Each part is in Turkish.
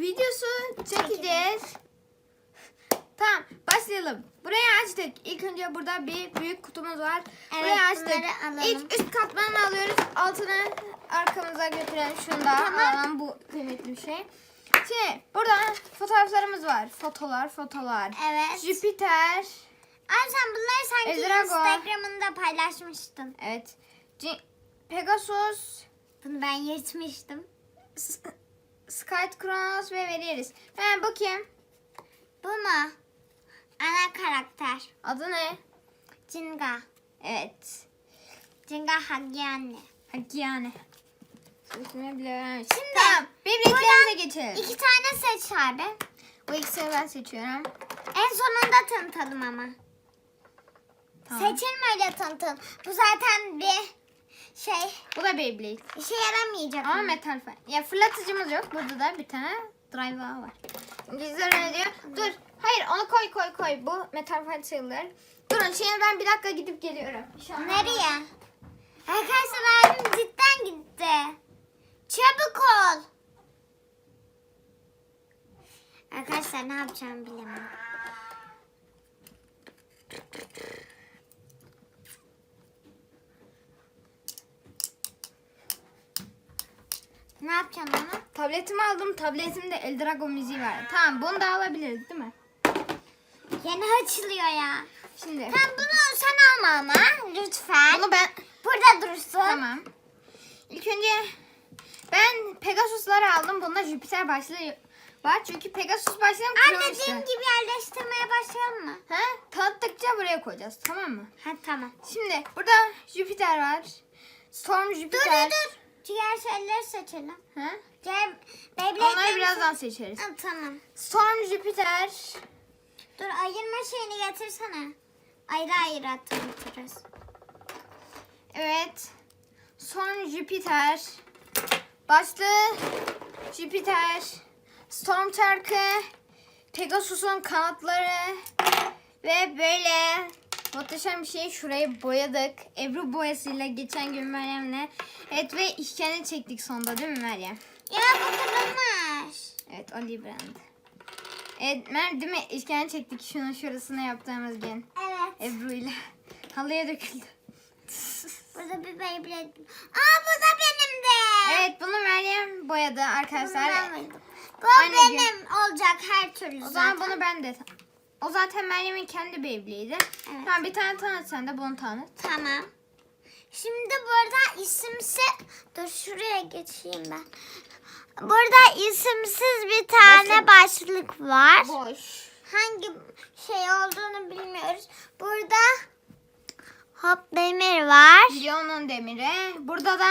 videosu çekeceğiz. Tamam başlayalım. Burayı açtık. İlk önce burada bir büyük kutumuz var. Evet, Burayı açtık. alalım. İlk üst katmanını alıyoruz. Altını arkamıza götüren şunu da alalım. Bu kıymetli bir şey. Şimdi burada fotoğraflarımız var. Fotolar, fotolar. Evet. Jüpiter. Ay sen bunları sanki Ezrago. Instagram'ında paylaşmıştın. Evet. C- Pegasus. Bunu ben yırtmıştım. Skype Kronos ve veririz. Hemen bakayım. Bu mu? Ana karakter. Adı ne? Cinga. Evet. Cinga Hagyane. Hakkiyane. Sesini bile vermemiş. Şimdi Tamam. Bebeklerimize geçelim. İki tane seç abi. Bu ikisini ben seçiyorum. En sonunda tanıtalım ama. Tamam. Seçilme öyle tanıtın. Bu zaten bir şey Bu da Beyblade. işe yaramayacak. Ama metal falan. Ya fırlatıcımız yok. Burada da bir tane drive var. İngilizler öyle diyor. Dur. Hayır onu koy koy koy. Bu metal falan sayılır. Durun şimdi ben bir dakika gidip geliyorum. İnşallah. Nereye? Arkadaşlar abim cidden gitti. Çabuk ol. Arkadaşlar ne yapacağımı bilemem. Ne yapacaksın onu? Tabletimi aldım. Tabletimde Eldrago müziği var. Tamam bunu da alabiliriz değil mi? Yeni açılıyor ya. Şimdi. Tamam bunu sen alma ama lütfen. Bunu ben Burada dursun. Tamam. İlk önce ben Pegasus'ları aldım. Bunda Jüpiter başlığı var. Çünkü Pegasus başlığım Anne kırılmıştı. dediğim gibi yerleştirmeye başlayalım mı? Ha? Tanıttıkça buraya koyacağız. Tamam mı? Ha tamam. Şimdi burada Jüpiter var. Storm Dur Jüpiter. dur dur. Diğer şeyleri seçelim. Ha? Diğer Beyblade'leri Onları birazdan seçeriz. Ha, tamam. Storm Jüpiter. Dur ayırma şeyini getirsene. Ayrı ayrı atırız. Evet. Storm Jüpiter. Başlığı Jüpiter. Storm çarkı. Pegasus'un kanatları. Ve böyle muhteşem bir şey şurayı boyadık. Ebru boyasıyla geçen gün Meryem'le. Evet ve işkence çektik sonunda değil mi Meryem? Ya bu kırılmış. Evet Ali Brand. Evet Mer değil mi? İşkence çektik şunun şurasına yaptığımız gün. Evet. Ebru ile. Halıya döküldü. Burada bir Beyblade. Aa bu da benim de. Evet bunu Meryem boyadı Bunu arkadaşlar. ben boyadım. Bu Aynı benim olacak her türlü O zaman zaten. bunu ben de o zaten Meryem'in kendi Beyblade'i. Evet. Tamam bir tane tanıt sen de bunu tanıt. Tamam. Şimdi burada isimsiz... Dur şuraya geçeyim ben. Burada isimsiz bir tane başlık var. Boş. Hangi şey olduğunu bilmiyoruz. Burada hop demir var. Lyon'un demiri. Burada da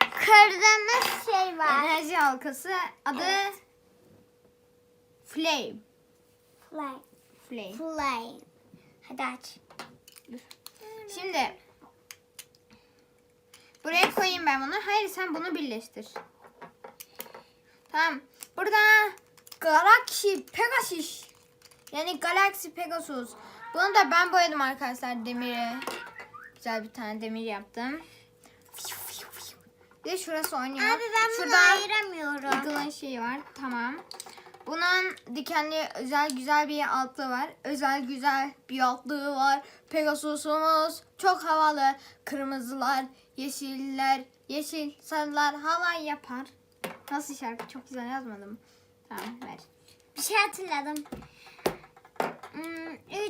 Kırdığımız şey var. enerji halkası. Adı Evet. Flame. Play. Flame. Play. Hadi aç. Şimdi buraya koyayım ben bunu. Hayır sen bunu birleştir. Tamam. Burada Galaxy Pegasus. Yani Galaxy Pegasus. Bunu da ben boyadım arkadaşlar demiri. Güzel bir tane demir yaptım. Bir de şurası oynuyor. Abi ben bunu Şurada ayıramıyorum. Eagle'ın şeyi var. Tamam. Bunun dikenli özel güzel bir altlığı var. Özel güzel bir altlığı var. Pegasus'umuz çok havalı. Kırmızılar, yeşiller, yeşil sarılar havay yapar. Nasıl şarkı? Çok güzel yazmadım. Tamam ver. Bir şey hatırladım.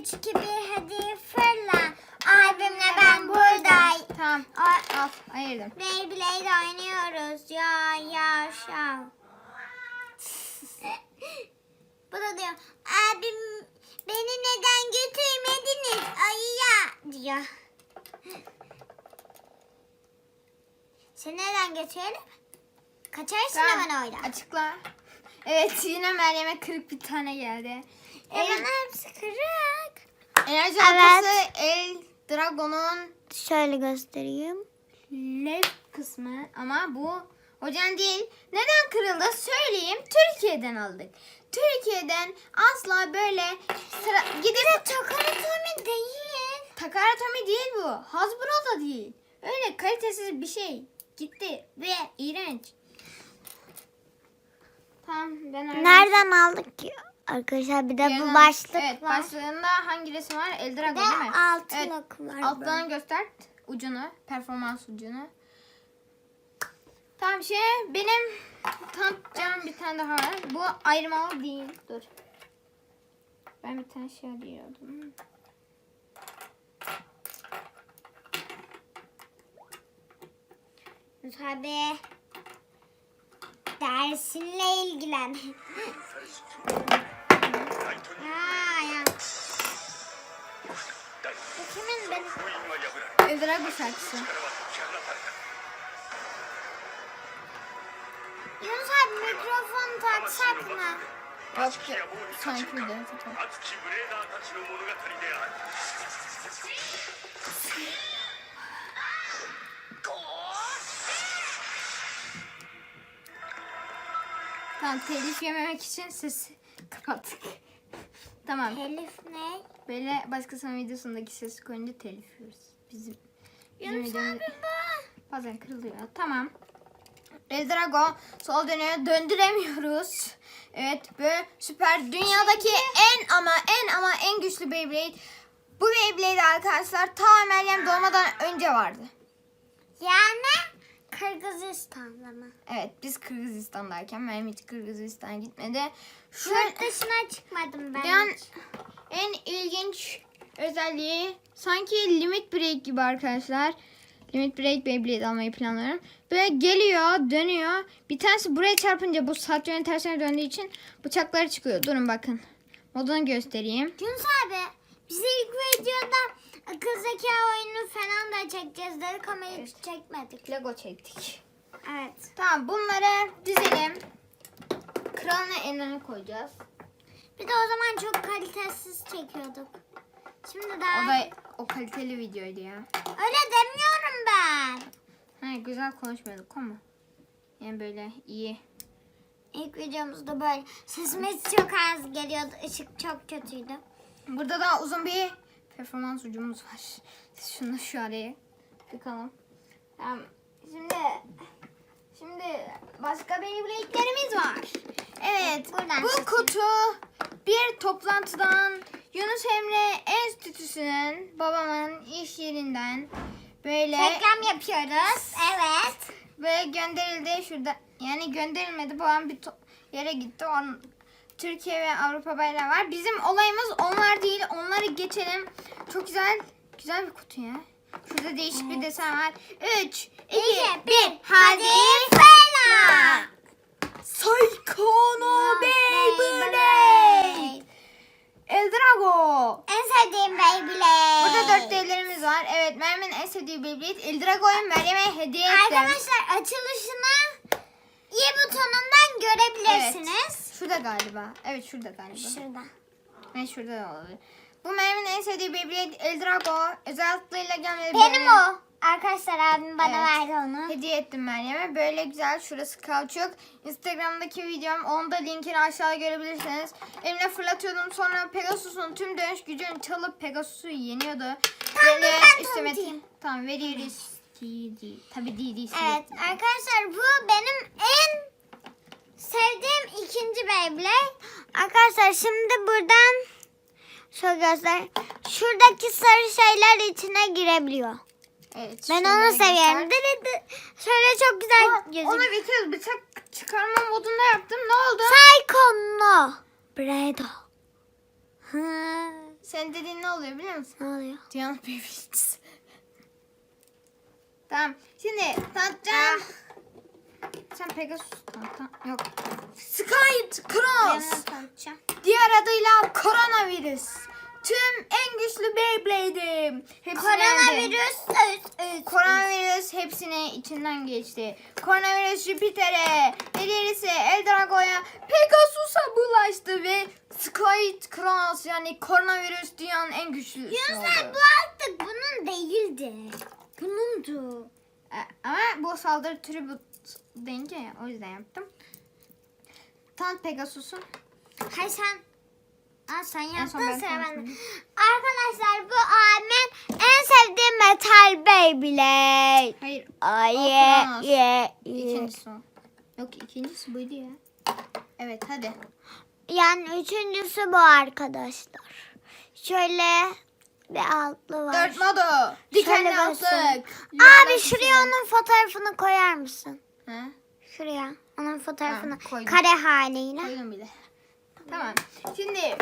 3, 2, 1 hadi fırla. Abimle ben buradayım. Tamam. Ay, Al. Ayırdım. Beyblade oynuyoruz. Ya ya şav. Bu da diyor. Abim beni neden götürmediniz ayıya diyor. Seni neden götürelim? Kaçarsın Tamam. hemen oyla. Açıkla. Evet yine Meryem'e kırık bir tane geldi. E El, bana hepsi kırık. enerji Evet. halkası El Dragon'un Şöyle göstereyim. Lev kısmı ama bu hocam değil. Neden kırıldı söyleyeyim. Türkiye'den aldık. Türkiye'den asla böyle sıra gidip Takaratomi değil. Takaratomi değil bu. Hasbro da değil. Öyle kalitesiz bir şey. Gitti ve iğrenç. Tamam ben öyle. Nereden aldık ki? Arkadaşlar bir de bu Yerden- başlık evet, var. başlığında hangi resim var? Eldrago değil de mi? altın Evet, var. Alttan göster ucunu. Performans ucunu. Tamam şey benim tanıtacağım bir tane daha var. Bu ayrımalı değil. Dur. Ben bir tane şey arıyordum. Tabii. Dersinle ilgilen. ha ya. Bu kimin benim? Eldrago şarkısı. Yunus abi mikrofonu taksana. Sanki de tak. Tamam telif yememek için ses kapattık. tamam. Telif ne? Böyle başkasının videosundaki sesi koyunca telif yiyoruz. Bizim, bizim Yunus abi bu. Bazen kırılıyor. Tamam. Eldrago sol dönüyor. Döndüremiyoruz. Evet böyle süper dünyadaki en ama en ama en güçlü Beyblade. Bu Beyblade arkadaşlar ta Meryem doğmadan önce vardı. Yani Kırgızistan'da mı? Evet biz Kırgızistan'dayken Meryem hiç Kırgızistan'a gitmedi. Şu Yurt dışına çıkmadım ben. Yani hiç. en ilginç özelliği sanki limit break gibi arkadaşlar. Limit break Beyblade almayı planlıyorum. Böyle geliyor, dönüyor. Bir tanesi buraya çarpınca bu saat yönü tersine döndüğü için bıçakları çıkıyor. Durun bakın. Modunu göstereyim. Yunus abi biz ilk videoda akıl zeka oyunu falan da çekeceğiz dedik ama hiç çekmedik. Lego çektik. Evet. Tamam bunları dizelim. Kralına en öne koyacağız. Bir de o zaman çok kalitesiz çekiyorduk. Şimdi daha... O da o kaliteli videoydu ya. Öyle demiyorum ben. Ha, güzel konuşmuyorduk ama. Yani böyle iyi. İlk videomuzda böyle sesimiz çok az geliyordu. Işık çok kötüydü. Burada da uzun bir performans ucumuz var. Şunu şu araya tıkalım. Tamam. Şimdi şimdi başka Beyblade'lerimiz var. Evet. Buradan bu seçelim. kutu bir toplantıdan Yunus Emre Enstitüsü'nün babamın iş yerinden böyle Reklam yapıyoruz. Evet. ve gönderildi şurada. Yani gönderilmedi. Babam bir yere gitti. On, Türkiye ve Avrupa bayrağı var. Bizim olayımız onlar değil. Onları geçelim. Çok güzel. Güzel bir kutu ya. Şurada değişik bir desen var. 3, 2, 1. Hadi fena. Psychono Beyblade. Eldrago. En sevdiğim Beyblade. Burada dört devlerimiz var. Evet Meryem'in en sevdiği Beyblade. Eldrago'yu Meryem'e hediye ettim. Arkadaşlar açılışını i butonundan görebilirsiniz. Şurada galiba. Evet şurada galiba. Şurada. Ne şurada da olabilir. Bu Meryem'in en sevdiği Beyblade Eldrago. Özel atlıyla gelmedi. Benim o. Arkadaşlar abim bana Evet. verdi onu. Hediye ettim Meryem'e. Böyle güzel. Şurası kauçuk. Instagram'daki videom. Onu da linkini aşağıda görebilirsiniz. Elimle fırlatıyordum. Sonra Pegasus'un tüm dönüş gücünü çalıp Pegasus'u yeniyordu. Tamam, Böyle ben üstüme-. Tamam veriyoruz. DD. Tabii. Evet arkadaşlar bu benim en sevdiğim ikinci Beyblade. Arkadaşlar şimdi buradan şöyle göster. Şuradaki sarı şeyler içine girebiliyor. Evet, Ben onu seviyorum. Diri di- Şöyle çok güzel Aa, gözüküyor. Ona bir kez bıçak çıkarma modunda yaptım. Ne oldu? Psycho Bredo. Sen dediğin ne oluyor biliyor musun? ne oluyor? Diana Beyblades. tamam. Şimdi tanıtacağım. Sen Pegasus tanıt. tamam. Yok. Sky Cross. Diğer adıyla koronavirüs. Tüm en güçlü Beyblade'im. Hepsini. Koronavirüs. Koronavirüs hepsini içinden geçti. Koronavirüs Jüpiter'e, diğerisi Eldrago'ya, Pegasus'a bulaştı ve Sky Cross yani koronavirüs dünyanın en güçlüsü Yunus oldu. abi bu artık bunun değildi. Bunundu. E, Ama bu saldırı türü bu deyince ya, o yüzden yaptım. Tant Pegasus'un. Hayır sen. Aa, sen yaptın sıra bende. Arkadaşlar bu abimin en sevdiğim metal Beyblade. Hayır. Ay ye ye ye. ikincisi o. Yok ikincisi buydu ya. Evet hadi. Yani üçüncüsü bu arkadaşlar. Şöyle bir altlı var. Dört modu. Dikenli Şöyle altlık. Yuvarlak Abi şuraya üçgen. onun fotoğrafını koyar mısın? He? Şuraya. Onun fotoğrafını. Koydum. Kare haliyle. Koydum bile. Tamam. Şimdi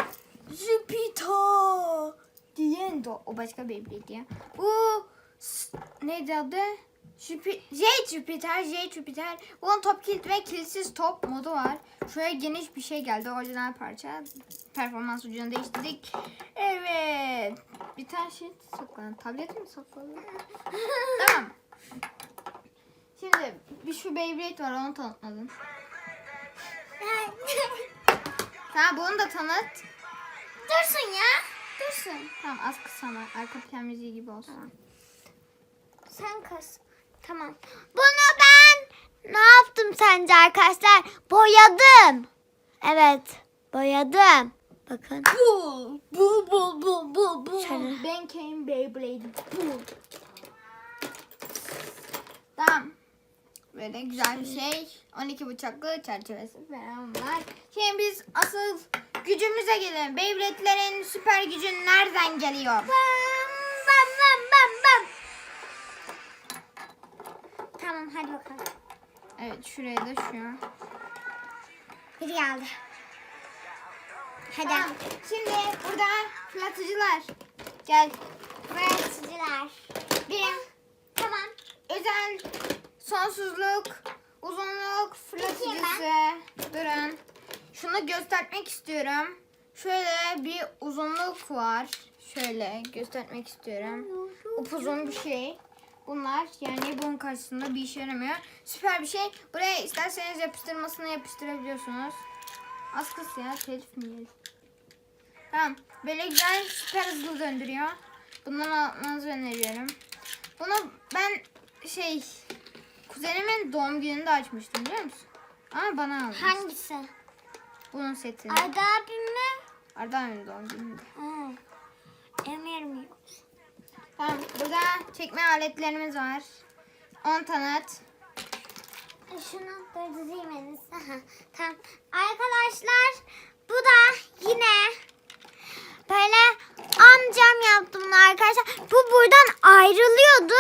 Jupiter diyen de o başka bir Beyblade ya. Bu neydi adı? J Jupiter, J Jupiter. Bunun top kilit ve kilitsiz top modu var. Şuraya geniş bir şey geldi. Orijinal parça. Performans ucunu değiştirdik. Evet. Bir tane şey saklan. Tablet mi sakladın? tamam. Şimdi bir şu Beyblade var onu tanıtmadım. Ha bunu da tanıt. Dursun ya. Dursun. Tamam az kısana. Arka plan müziği gibi olsun. Sen kız. Tamam. Bunu ben ne yaptım sence arkadaşlar? Boyadım. Evet. Boyadım. Bakın. Bul, bul, bul, bul, bul, bul. Şöyle. Ben came Beyblade. Bul. Tamam. Böyle güzel bir şey. 12 bıçaklı çerçevesi falan var. Şimdi biz asıl gücümüze gelelim. Beyblade'lerin süper gücü nereden geliyor? Bam bam bam bam. Tamam hadi bakalım. Evet şuraya da şu. Biri geldi. Hadi. Tamam. Şimdi burada fırlatıcılar. Gel. Öğreticiler. Bir Tamam. özel sonsuzluk, uzunluk fırlatıcısı. Durun. Şunu göstermek istiyorum. Şöyle bir uzunluk var. Şöyle göstermek istiyorum. Upuzun bir şey. Bunlar yani bunun karşısında bir işe yaramıyor. Süper bir şey. Buraya isterseniz yapıştırmasını yapıştırabiliyorsunuz. Az kıs ya telif mi yiyelim? Tamam. Böyle güzel süper hızlı döndürüyor. Bundan almanızı öneriyorum. Bunu ben şey kuzenimin doğum gününde açmıştım biliyor musun? Ama bana almış. Hangisi? Bunun setini. Arda abim mi? Arda abinin doğum gününde. Ha. Emirim yok. Tamam. Burada çekme aletlerimiz var. 10 tanıt. Şunu durdurayım en iyisi. Tamam. Arkadaşlar bu da yine böyle amcam yaptı bunu arkadaşlar. Bu buradan ayrılıyordu.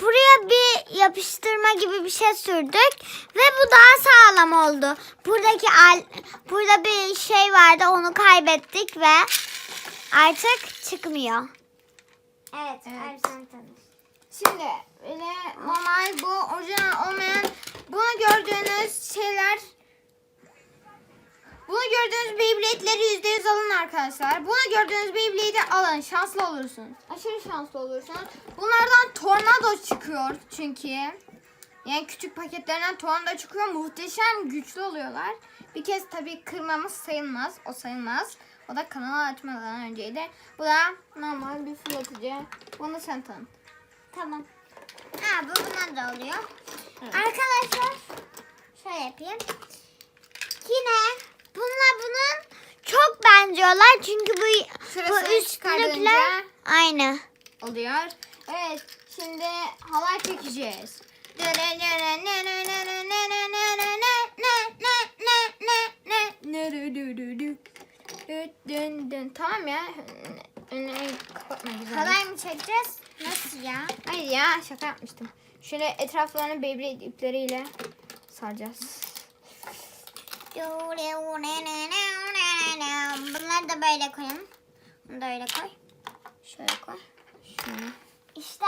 Buraya bir yapıştırma sürdük ve bu daha sağlam oldu. Buradaki al, burada bir şey vardı onu kaybettik ve artık çıkmıyor. Evet, Evet. Şimdi böyle normal bu orijinal olmayan bunu gördüğünüz şeyler bunu gördüğünüz Beyblade'leri %100 alın arkadaşlar. Bunu gördüğünüz Beyblade'i alın. Şanslı olursunuz. Aşırı şanslı olursunuz. Bunlardan tornado çıkıyor çünkü. Yani küçük paketlerinden tornado çıkıyor. Muhteşem güçlü oluyorlar. Bir kez tabii kırmamız sayılmaz. O sayılmaz. O da kanalı açmadan önceydi. Bu da normal bir fırlatıcı. Bunu sen tanıt. Tamam. Ha bu buna da oluyor. Evet. Arkadaşlar şöyle yapayım. Yine bununla bunun çok benziyorlar çünkü bu Şurasını bu üstlükler aynı. oluyor. Evet, şimdi halay çekeceğiz. Tamam ya. Halay mı çekeceğiz? Nasıl ya? Hayır ya şaka yapmıştım. Şöyle etraflarını Beyblade ipleriyle saracağız. Bunları da böyle koyalım. Bunu da öyle koy. Şöyle koy. Şöyle. İşte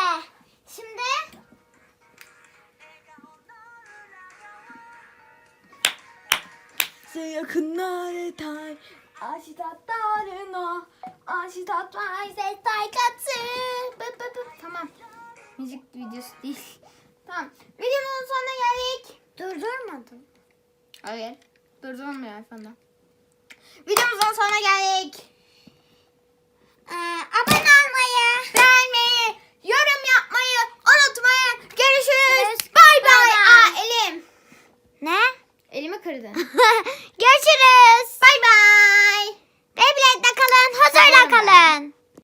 şimdi yakınlar tay aşitatlarına aşitatlar ses taykatı Tamam. Müzik videosu değil. Tamam. Videonun sonuna geldik. durdurmadım. Hayır. Durdurulmuyor iPhone'da. Videomuzun sonuna geldik. Ee, abone kırdı. Görüşürüz. Bay bay. Beyblade'de kalın. Huzurla kalın.